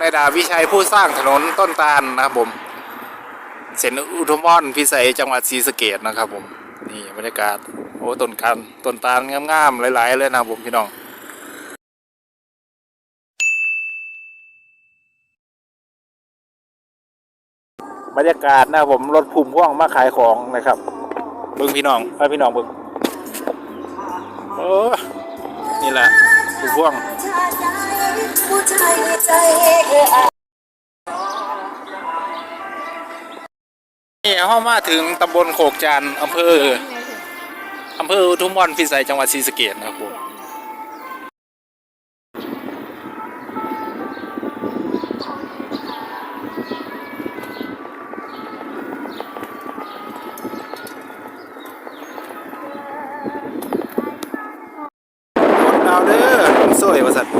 นายดาวิชัยผู้สร้างถนนต้นตาลนะครับผม เส้นอุทมพรพิสัยจังหวัดศรีสะเกดนะครับผม นี่บรรยากาศ โอ้ต้นกันต้นตาลงามๆหลาย ๆ เลยนะครับผมพี่น้องบรรยากาศนะครับผมรถพุ่มพ่วงมาขายของนะครับเบิ้งพี่น้องให้พี่น้องเบิ้งโอ้นี่แหละพุ่มพ่วง ผู้ชายในใจเอออานี่เข้ามาถึงตำบลโขกจานอำเภออำเภออุทุมพรพิสัยจังหวัดศรีสะเกดนะครับผมดาวเด้อสวยประสัตพี่น้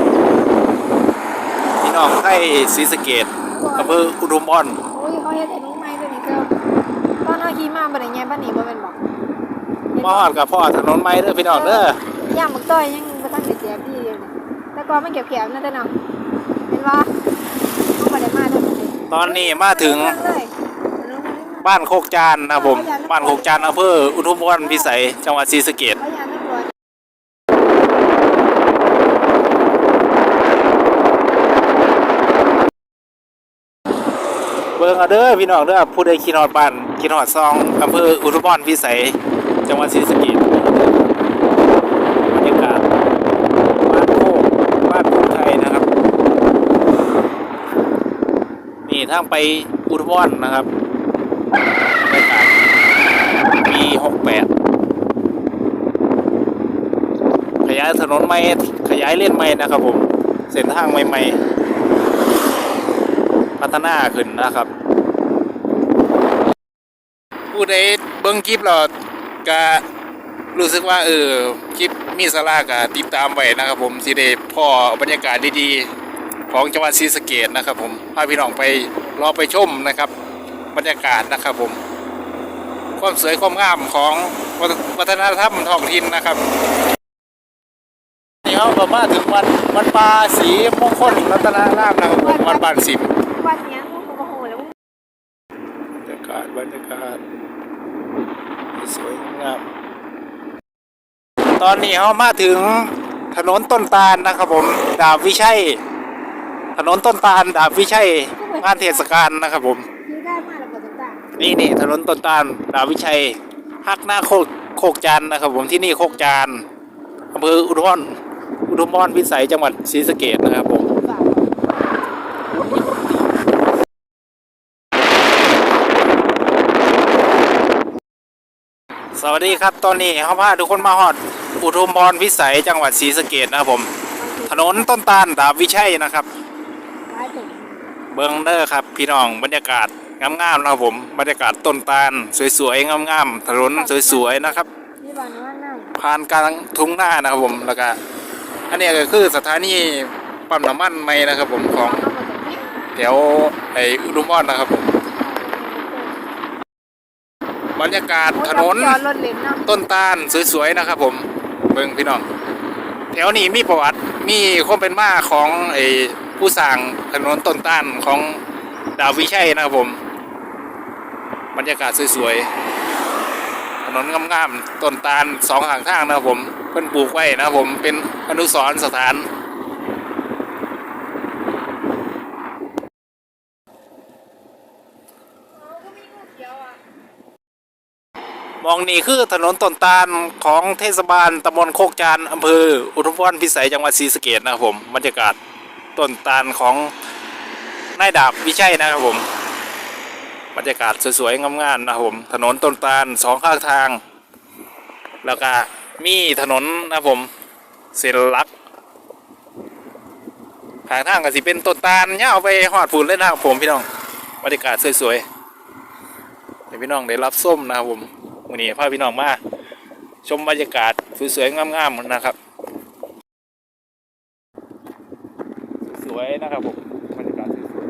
องไทยศรีสะเกดอำเภออุทุมพรโอ้ยเขาเฮ็ดให้หนูใหม่ตัวนี้ก็ตอนเอาขี่มาบ่ได้แง่บ้านนี้บ่แม่นบ่มาฮอดกับพ่อถนนไม้เด้อพี่น้องเด้อย่างบักต้อยยังบ่ทันได้แจกที่อยู่นี่แต่ก่อนมันเก็บๆนั่นแต่เนาะเห็นบ่เขาบ่ได้มาเด้อตอนนี้มาถึงเลยบ้านโคกจานนะครับผมบ้านโคกจานอำเภออุทุมพรพิสัยจังหวัดศรีสะเกด เขาอยากตำรวจ เบิ่งเอาเด้อพี่น้องเด้อผู้ใดขี่ฮอดบ้านขี่ฮอดซองอำเภออุทุมพรพิสัยจังหวัดศรีสะเกดบรรยากาศบ้านโคกบ้านภูไทยนะครับนี่ทางไปอุทุมพรนะครับบรรยากาศปี68ขยายถนนใหม่ขยายเลนใหม่นะครับผมเส้นทางใหม่ๆ พัฒนาขึ้นนะครับผู้ใดเบิ้งคลิปเราก็รู้สึกว่าเออคลิปมีสาระก็ติดตามไว้นะครับ ผมสิได้พ่อบรรยากาศดีๆ ของจังหวัดศรีสะเกดนะครับ ผมพาพี่น้องไปรอไปชมนะครับ บรรยากาศนะครับผม ความสวยความงามของวัฒนธรรมท้องถิ่นนะครับนี่เขาก็มาถึงวันวันปลาสีมงคลรัตนารามนะครับผมวันบ้านสิม วันเนี้ยกูก็บ่ฮู้แล้วบรรยากาศบรรยากาศสวยงามตอนนี้เขามาถึงถนนต้นตาลนะครับผมดาบวิชัยถนนต้นตาลดาบวิชัยงานเทศกาลนะครับผมคือได้มาแล้วก็ต่างนี่นี่ถนนต้นตาลดาบวิชัยฮักหน้าโคกโคกจานนะครับผมที่นี่โคกจานอำเภออุดรอุดมพรพิสัยจังหวัดศรีสะเกดนะครับผม ๆฝาก สวัสดีครับตอนนี้เขาพาทุกคนมาฮอด อุทุมพรพิสัยจังหวัดศรีสะเกดนะครับผม ถนนต้นตาลดาบวิชัยนะครับ เบิงเด้อครับพี่น้องบรรยากาศงามๆนะครับผมบรรยากาศต้นตาลสวยๆงามๆถนนสวยๆนะครับ ผ่านกลางทุ่งหน้านะครับผมแล้วก็อันนี้ก็คือสถานีปั๊มน้ำมันใหม่นะครับผมของแถวไออุทุมพรนะครับผม บรรยากาศถนน จอดรถเล่นเนาะต้นตาลสวยๆนะครับผมเบิ่งพี่น้อง แถวนี้มีประวัติมีความเป็นมาของไอ้ผู้สร้างถนนต้นตาลของดาววิชัยนะครับผม บรรยากาศสวยๆถนนงามๆต้นตาลสองข้างทางนะครับผมเพิ่นปลูกไว้นะครับผมเป็นอนุสรณ์สถาน มองนี่คือถนนต้นตาลของเทศบาลตำบลโคกจานอำเภออุทุมพรพิสัยจังหวัดศรีสะเกดนะครับผมบรรยากาศต้นตาลของนายดาบวิชัยนะครับผมบรรยากาศสวยๆงามๆนะครับผมถนนต้นตาลสองข้างทาง แล้วก็มีถนนนะผมเส้นลักทางทางก็สิเป็นต้นตาลเน่าไปหอดผุนเลยนะครับผมพี่น้องบรรยากาศสวยๆให้พี่น้องได้รับส้มนะครับผม วันนี้พาพี่น้องมาชมบรรยากาศสวยๆงามๆนะครับ สวยนะครับผมบรรยากาศสวย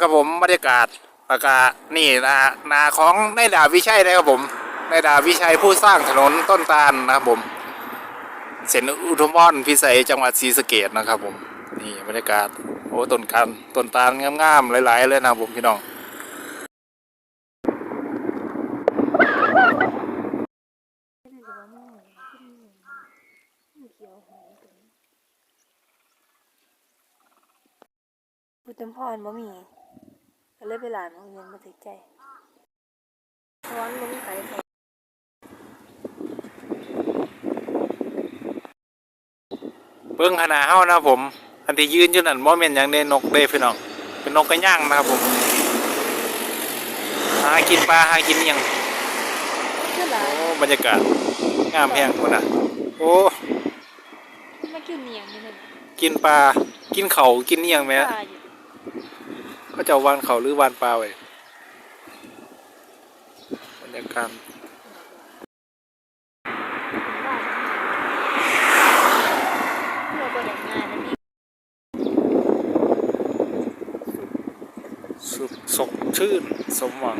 นะครับผมบรรยากาศแล้วก็นี่นานาของนายดาวิชัยนะครับผมนายดาวิชัยผู้สร้างถนนต้นตาลนะครับผมเส้นอุทุมพรพิสัยจังหวัดศรีสะเกดนะครับผมนี่บรรยากาศโอ้ต้นกันต้นตาลงามๆหลาย ๆ เลยนะครับผมพี่น้องพุทธพรบ่มี ก็เลยไปหลานโรงเรียนมาถึกใจร้อนบ่มีใครใส่เบิ้งขนาดเฮานะครับผม อันที่ยืนอยู่นั่นบ่แม่นหยังเด้นกเด้พี่น้อง เป็นนกกระย่างนะครับผม หากินปลาหากินอิหยังคือหลาโอ้นบรรยากาศงามแพงพุ่นน่ะ โอ้ มากินเนียงนี่นั่นกินปลา กินเขาวกินอิหยังแม่ ปลาอยู่ เขาจะวานเขาหรือวานปลาไว้บรรยากาศสุขสมชื่น สมหวัง